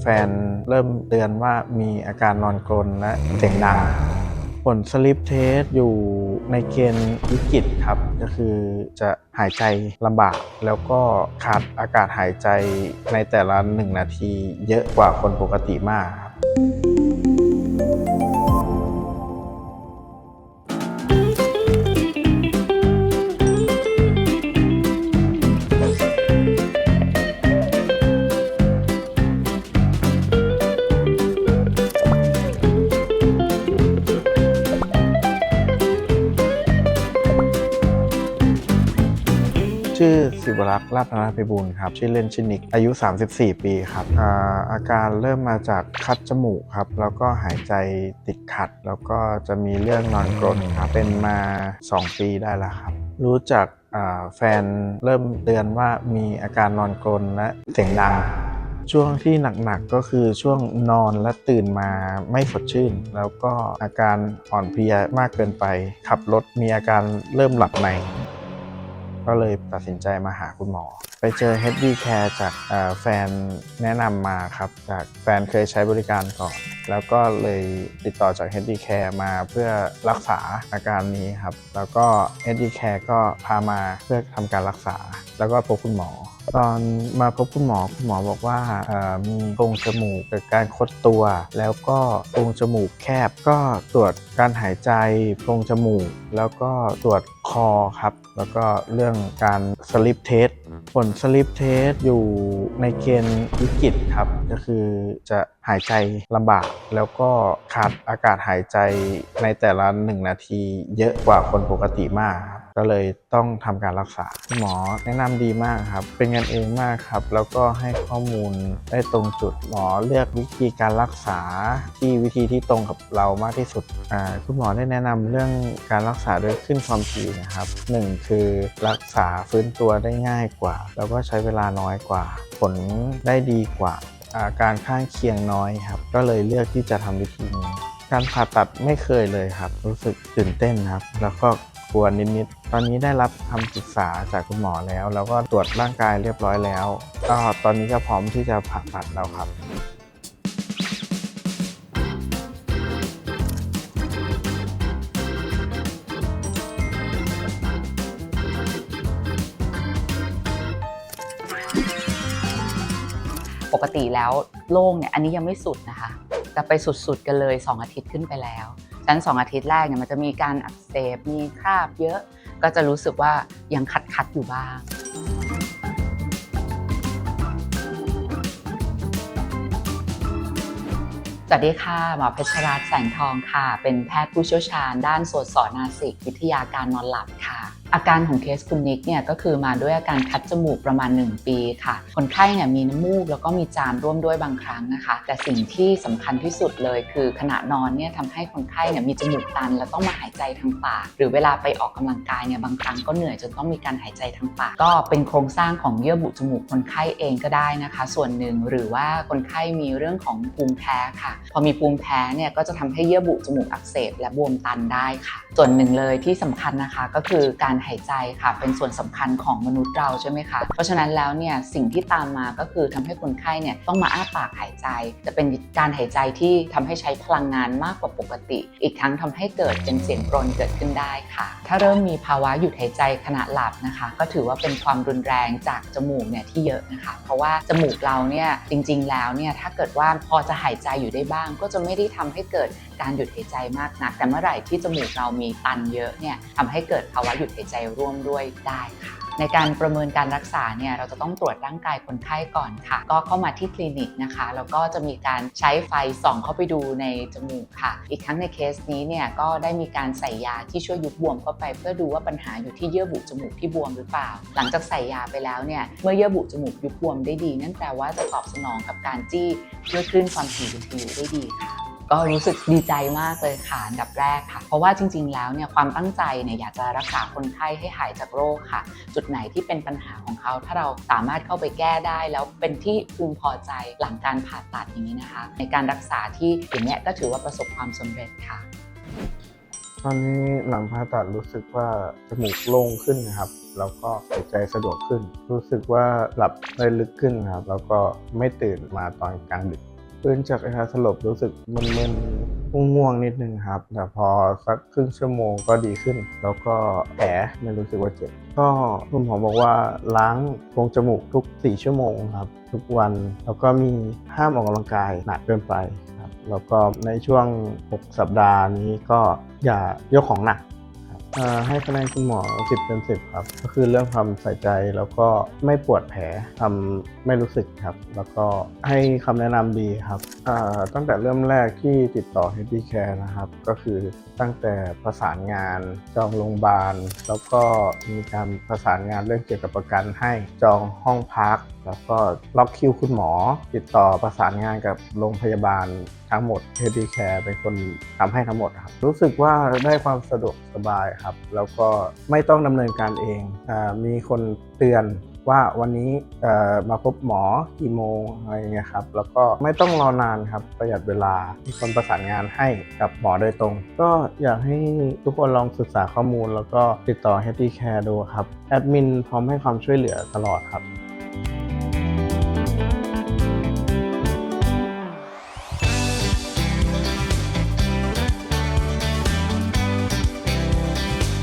แฟนเริ่มเตือนว่ามีอาการนอนกรนและเสียงดัง ผลสลิปเทสอยู่ในเกณฑ์วิกฤตครับ ก็คือจะหายใจลำบาก แล้วก็ขาดอากาศหายใจในแต่ละหนึ่งนาทีเยอะกว่าคนปกติมากครับ ชื่อสิวรักษ์ลาภนาภิบูลครับ ชื่อเล่นชื่อนิก อายุ 34 ปีครับอาอาการเริ่มมาจากคัดจมูกครับ แล้วก็หายใจติดขัด แล้วก็จะมีเรื่องนอนกรนครับ เป็นมา 2 ปีได้แล้วครับ รู้จักแฟนเริ่มเตือนว่ามีอาการนอนกรนและเสียงดังช่วงที่หนักๆก็คือช่วงนอนและตื่นมาไม่สดชื่น แล้วก็อาการอ่อนเพลียมากเกินไป ขับรถมีอาการเริ่มหลับใน ก็เลยตัดสินใจมาหาคุณหมอ ไปเจอ HD Care จากเอ่อแฟนแนะนำมาครับจากแฟนเคยใช้บริการก่อน แล้วก็เลยติดต่อจาก HD Care มาเพื่อรักษาอาการนี้ครับ แล้วก็ HD Care ก็พามาเพื่อทำการรักษา แล้วก็พบคุณหมอ ตอนมาพบคุณหมอคุณหมอบอกว่ามีโพรงจมูกเกิดการคดตัว แล้วก็โพรงจมูกแคบก็ตรวจการหายใจโพรงจมูก แล้วก็ตรวจ คอครับ แล้วก็เรื่องการสลิปเทสผลสลิปเทสอยู่ในเกณฑ์วิกฤตครับ ก็คือจะหายใจลำบาก แล้วก็ขาดอากาศหายใจในแต่ละหนึ่งนาทีเยอะกว่าคนปกติมากครับ ก็เลยต้องทำการรักษาหมอแนะนำดีมากครับ เป็นกันเองมากครับ แล้วก็ให้ข้อมูลได้ตรงจุดหมอเลือกวิธีการรักษาที่วิธีที่ตรงกับเรามากที่สุดคุณหมอได้แนะนำเรื่องการรักษาโดยขึ้นความถี่นะครับหนึ่งคือรักษาฟื้นตัวได้ง่ายกว่า แล้วก็ใช้เวลาน้อยกว่า ผลได้ดีกว่าอาการข้างเคียงน้อยครับ ก็เลยเลือกที่จะทำวิธีนี้การผ่าตัดไม่เคยเลยครับ รู้สึกตื่นเต้นครับ แล้วก็ กลัวนิดๆ ตอนนี้ได้รับคำปรึกษาจากคุณหมอแล้ว แล้วก็ตรวจร่างกายเรียบร้อยแล้ว ก็ตอนนี้ก็พร้อมที่จะผ่าตัดแล้วครับปกติแล้วโล่งเนี่ยอันนี้ยังไม่สุดนะคะจะไปสุดๆกันเลย 2 อาทิตย์ขึ้นไปแล้ว นั้น 2 อาทิตย์แรกเนี่ยมันจะมีการอักเสบมีคราบเยอะ ก็จะรู้สึกว่ายังขัดขัดอยู่บ้างสวัสดีค่ะหมอเพชรรัตน์แสงทองค่ะ เป็นแพทย์ผู้เชี่ยวชาญด้านสวดสอนนาสิกวิทยาการนอนหลับ อาการของเคสคุณนิกเนี่ยก็คือมาด้วยอาการคัดจมูกประมาณ 1 ปีค่ะ คนไข้เนี่ยมีน้ำมูกแล้วก็มีจามร่วมด้วยบางครั้งนะคะ แต่สิ่งที่สำคัญที่สุดเลย คือขณะนอนเนี่ยทำให้คนไข้เนี่ยมีจมูกตัน แล้วต้องมาหายใจทางปาก หรือเวลาไปออกกำลังกายเนี่ยบางครั้งก็เหนื่อยจนต้องมีการหายใจทางปาก ก็เป็นโครงสร้างของเยื่อบุจมูกคนไข้เองก็ได้นะคะ ส่วนหนึ่งหรือว่าคนไข้มีเรื่องของภูมิแพ้ค่ะ พอมีภูมิแพ้เนี่ยก็จะทำให้เยื่อบุจมูกอักเสบและบวมตันได้ค่ะ ส่วนหนึ่งเลยที่สำคัญนะคะก็คือการหายใจค่ะ เป็นส่วนสำคัญของมนุษย์เราใช่ไหมคะ เพราะฉะนั้นแล้วเนี่ยสิ่งที่ตามมาก็คือทำให้คนไข้เนี่ยต้องมาอ้าปากหายใจ จะเป็นการหายใจที่ทำให้ใช้พลังงานมากกว่าปกติ อีกทั้งทำให้เกิดเป็นเสียงกรนเกิดขึ้นได้ค่ะ ถ้าเริ่มมีภาวะหยุดหายใจขณะหลับนะคะ ก็ถือว่าเป็นความรุนแรงจากจมูกเนี่ยที่เยอะนะคะ เพราะว่าจมูกเราเนี่ยจริงๆแล้วเนี่ยถ้าเกิดว่าพอจะหายใจอยู่ได้บ้าง ก็จะไม่ได้ทำให้เกิด การหยุดหายใจมากนัก แต่เมื่อไหร่ที่จมูกเรามีตันเยอะเนี่ยทำให้เกิดภาวะหยุดหายใจร่วมด้วยได้ค่ะในการประเมินการรักษาเนี่ยเราจะต้องตรวจร่างกายคนไข้ก่อนค่ะ ก็เข้ามาที่คลินิกนะคะแล้วก็จะมีการใช้ไฟส่องเข้าไปดูในจมูกค่ะ อีกทั้งในเคสนี้เนี่ยก็ได้มีการใส่ยาที่ช่วยยุบบวมเข้าไป เพื่อดูว่าปัญหาอยู่ที่เยื่อบุจมูกที่บวมหรือเปล่า หลังจากใส่ยาไปแล้วเนี่ยเมื่อเยื่อบุจมูกยุบบวมได้ดี นั่นแปลว่าจะตอบสนองกับการจี้ด้วยคลื่นความถี่วิทยุได้ดีค่ะ ก็รู้สึกดีใจมากเลยค่ะอันดับแรกค่ะ เพราะว่าจริง ๆ แล้วเนี่ยความตั้งใจเนี่ยอยากจะรักษาคนไข้ให้หายจากโรคค่ะ จุดไหนที่เป็นปัญหาของเขาถ้าเราสามารถเข้าไปแก้ได้ แล้วเป็นที่พึงพอใจหลังการผ่าตัดอย่างนี้นะคะ ในการรักษาที่อย่างเนี้ยก็ถือว่าประสบความสำเร็จค่ะตอนนี้หลังผ่าตัดรู้สึกว่าจมูกโล่งขึ้นนะครับ แล้วก็หายใจสะดวกขึ้น รู้สึกว่าหลับได้ลึกขึ้นครับ แล้วก็ไม่ตื่นมาตอนกลางดึก ฟื้นจากอาการสลบรู้สึกมึนๆง่วงๆนิดนึงครับ แต่พอสักครึ่งชั่วโมงก็ดีขึ้น แล้วก็แผลไม่รู้สึกว่าเจ็บ ก็คุณหมอบอกว่าล้างโพรงจมูกทุก 4 ชั่วโมงครับ ทุกวัน แล้วก็มีห้ามออกกำลังกายหนักเกินไปครับ แล้วก็ในช่วง 6 สัปดาห์นี้ก็อย่ายกของหนัก อ่าให้คะแนนคุณหมอ 10เป็น10 ครับ ก็คือเรื่องความใส่ใจแล้วก็ไม่ปวดแผลทำไม่รู้สึกครับ แล้วก็ให้คำแนะนำดีครับอ่าตั้งแต่เริ่มแรกที่ติดต่อ HD Care นะครับ ก็คือตั้งแต่ประสานงานจองโรงพยาบาล แล้วก็มีการประสานงานเรื่องเกี่ยวกับประกันให้จองห้องพักแล้วก็ล็อกคิวคุณหมอ ติดต่อประสานงานกับโรงพยาบาลทั้งหมด HD Care เป็นคนทำให้ทั้งหมดครับ รู้สึกว่าได้ความสะดวกสบายครับ แล้วก็ไม่ต้องดำเนินการเองอมีคนเตือนว่าวันนี้มาพบหมอกี่โมงอะไรเงี้ยครับ แล้วก็ไม่ต้องรอนานครับ ประหยัดเวลา มีคนประสานงานให้กับหมอโดยตรง ก็อยากให้ทุกคนลองศึกษาข้อมูล แล้วก็ติดต่อ HD Care ดูครับ แอดมินพร้อมให้ความช่วยเหลือตลอดครับ